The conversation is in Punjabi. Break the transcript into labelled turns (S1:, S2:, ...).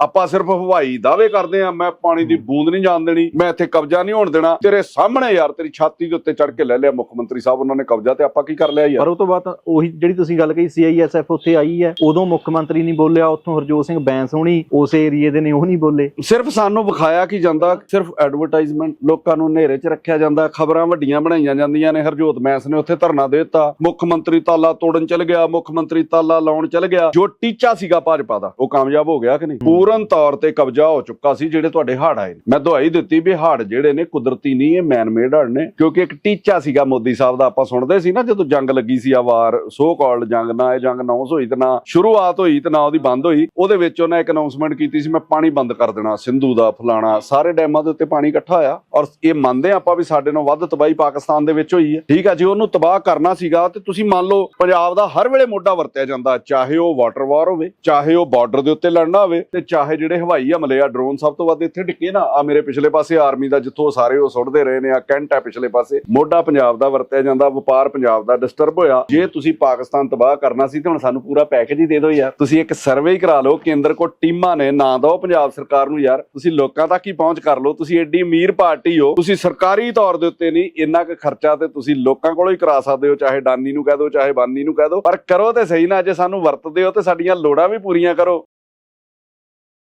S1: ਆਪਾਂ ਸਿਰਫ ਹਵਾਈ ਦਾਅਵੇ ਕਰਦੇ ਆ ਮੈਂ ਪਾਣੀ ਦੀ ਬੂੰਦ ਨਹੀਂ ਜਾਣ ਦੇਣੀ ਮੈਂ ਇੱਥੇ ਕਬਜ਼ਾ ਨਹੀਂ ਹੋਣ ਦੇਣਾ। ਤੇਰੇ ਸਾਹਮਣੇ ਯਾਰ ਤੇਰੀ ਛਾਤੀ ਦੇ ਉੱਤੇ ਚੜ ਕੇ ਲੈ ਲਿਆ ਮੁੱਖ ਮੰਤਰੀ ਸਾਹਿਬ ਉਹਨਾਂ ਨੇ ਕਬਜ਼ਾ ਤੇ ਆਪਾਂ ਕੀ ਕਰ ਲਿਆ
S2: ਪਰ
S1: ਯਾਰ
S2: ਉਹ ਤੋਂ ਬਾਅਦ ਉਹੀ ਜਿਹੜੀ ਤੁਸੀਂ ਗੱਲ ਕਹੀ ਸੀਆਈਐਸਐਫ ਉੱਥੇ ਆਈ ਹੈ ਉਦੋਂ ਮੁੱਖ ਮੰਤਰੀ ਨਹੀਂ ਬੋਲਿਆ ਉੱਥੋਂ ਹਰਜੋਤ ਸਿੰਘ ਬੈਂਸ ਹੋਣੀ ਉਸ ਏਰੀਏ ਦੇ ਨੇ ਉਹ ਨਹੀਂ ਬੋਲੇ।
S1: ਸਿਰਫ ਸਾਨੂੰ ਵਿਖਾਇਆ ਕੀ ਜਾਂਦਾ ਸਿਰਫ ਐਡਵਰਟਾਈਜ਼ਮੈਂਟ ਲੋਕਾਂ ਨੂੰ ਹਨੇਰੇ 'ਚ ਰੱਖਿਆ ਜਾਂਦਾ ਖਬਰਾਂ ਵੱਡੀਆਂ ਬਣਾਈਆਂ ਜਾਂਦੀਆਂ ਨੇ ਹਰਜੋਤ ਮੈਂਸ ਨੇ ਉੱਥੇ ਧਰਨਾ ਦੇ ਦਿੱਤਾ ਮੁੱਖ ਮੰਤਰੀ ਤਾਲਾ ਤੋੜਨ ਚਲ ਗਿਆ ਮੁੱਖ ਮੰਤਰੀ ਤਾਲਾ ਲਾਉਣ ਚਲ ਗਿਆ ਜੋ ਟੀਚਾ ਸੀਗਾ ਭਾਜਪਾ ਦਾ ਉਹ ਕਾਮਯਾਬ ਹੋ ਗਿਆ ਕਿ ਨਹੀਂ? ਪੂਰਨ ਤੌਰ ਤੇ ਕਬਜ਼ਾ ਹੋ ਚੁੱਕਾ ਸੀ ਜਿਹੜੇ ਤੁਹਾਡੇ ਹੜ੍ਹ ਆਏ ਨੇ। ਮੈਂ ਦੁਹਾਈ ਦਿੱਤੀ ਵੀ ਹੜ੍ਹ ਜਿਹੜੇ ਨੇ ਕੁਦਰਤੀ ਨਹੀਂ, ਇਹ ਮੈਨ ਮੇਡ ਨੇ। ਕਿਉਂਕਿ ਇੱਕ ਟੀਚਾ ਸੀਗਾ ਮੋਦੀ ਸਾਹਿਬ ਦਾ, ਆਪਾਂ ਸੁਣਦੇ ਸੀ ਨਾ ਜਦੋਂ ਜੰਗ ਲੱਗੀ ਸੀ ਆ ਵਾਰ ਸੋ ਕਾਲਡ ਜੰਗ ਨਾ, ਇਹ ਜੰਗ ਅਨਾਉਂਸ ਹੋਈ ਤੇ ਨਾ, ਸ਼ੁਰੂਆਤ ਹੋਈ ਤੇ ਨਾ ਉਹਦੀ ਬੰਦ ਹੋਈ। ਉਹਦੇ ਵਿੱਚ ਉਹਨੇ ਇੱਕ ਅਨਾਉਂਸਮੈਂਟ ਕੀਤੀ ਸੀ, ਮੈਂ ਪਾਣੀ ਬੰਦ ਕਰ ਦੇਣਾ, ਸਿੰਧੂ ਦਾ, ਫਲਾਣਾ, ਸਾਰੇ ਡੈਮਾਂ ਦੇ ਉੱਤੇ ਪਾਣੀ ਇਕੱਠਾ ਹੋਇਆ। ਔਰ ਇਹ ਮੰਨਦੇ ਹਾਂ ਆਪਾਂ ਵੀ ਸਾਡੇ ਨਾਲ ਵੱਧ ਤਬਾਹੀ ਪਾਕਿਸਤਾਨ ਦੇ ਵਿੱਚ ਹੋਈ ਹੈ। ਠੀਕ ਹੈ ਜੀ, ਉਹਨੂੰ ਤਬਾਹ ਕਰਨਾ ਸੀਗਾ ਤੇ ਤੁਸੀਂ ਮੰਨ ਲਓ ਪੰਜਾਬ ਦਾ ਹਰ ਵੇਲੇ ਮੋਢਾ ਵਰਤਿਆ ਜਾਂਦਾ, ਚਾਹੇ ਉਹ ਵਾਟਰ ਵਾਰ ਹੋਵੇ, ਚਾਹੇ ਉਹ ਬਾਰਡਰ ਦੇ ਉੱਤੇ ਲੜਨਾ ਹੋਵੇ ਤੇ ਚਾਹੇ ਜਿਹੜੇ ਹਵਾਈ ਹਮਲੇ ਆ ਡਰੋਨ ਸਭ ਤੋਂ ਵੱਧ ਇੱਥੇ ਡਿੱਕੇ ਨਾ। ਆ ਮੇਰੇ ਪਿਛਲੇ ਪਾਸੇ ਆਰਮੀ ਦਾ ਜਿੱਥੋਂ ਸਾਰੇ ਉਹ ਸੁੱਟਦੇ ਰਹੇ ਨੇ ਆ ਕੈਂਟ ਹੈ ਪਿਛਲੇ ਪਾਸੇ। ਮੋਢਾ ਪੰਜਾਬ ਦਾ ਵਰਤਿਆ ਜਾਂਦਾ, ਵਪਾਰ ਪੰਜਾਬ ਦਾ ਡਿਸਟਰਬ ਹੋਇਆ। ਜੇ ਤੁਸੀਂ ਪਾਕਿਸਤਾਨ ਤਬਾਹ ਕਰਨਾ ਸੀ ਤੇ ਹੁਣ ਸਾਨੂੰ ਪੂਰਾ ਪੈਕੇਜ ਹੀ ਦੇ ਦਿਓ ਯਾਰ। ਤੁਸੀਂ ਇੱਕ ਸਰਵੇ ਹੀ ਕਰਾ ਲਓ, ਕੇਂਦਰ ਕੋ ਟੀਮਾਂ ਨੇ, ਨਾ ਦਿਓ ਪੰਜਾਬ ਸਰਕਾਰ ਨੂੰ ਯਾਰ। ਤੁਸੀਂ ਲੋਕਾਂ ਤੱਕ ਹੀ ਪਹੁੰਚ ਕਰ ਲਓ। ਤੁਸੀਂ ਐਡੀ ਅਮੀਰ ਪਾਰਟੀ ਹੋ, ਤੁਸੀਂ ਸਰਕਾਰੀ ਤੌਰ ਦੇ ਉੱਤੇ ਨਹੀਂ, ਇੰਨਾ ਕੁ ਖਰਚਾ ਤੇ ਤੁਸੀਂ ਲੋਕਾਂ ਕੋਲੋਂ ਹੀ ਕਰਾ ਸਕਦੇ ਹੋ, ਚਾਹੇ ਡਾਨੀ ਨੂੰ ਕਹਿ ਦਿਓ, ਚਾਹੇ ਬਾਨੀ ਨੂੰ ਕਹਿ ਦਿਓ। ਪਰ ਕਰੋ ਤੇ ਸਹੀ ਨਾ, ਜੇ ਸਾਨੂੰ ਵਰਤਦੇ ਹੋ ਤੇ ਸਾਡੀਆਂ ਲੋੜਾਂ ਵੀ ਪੂਰੀਆਂ ਕਰੋ।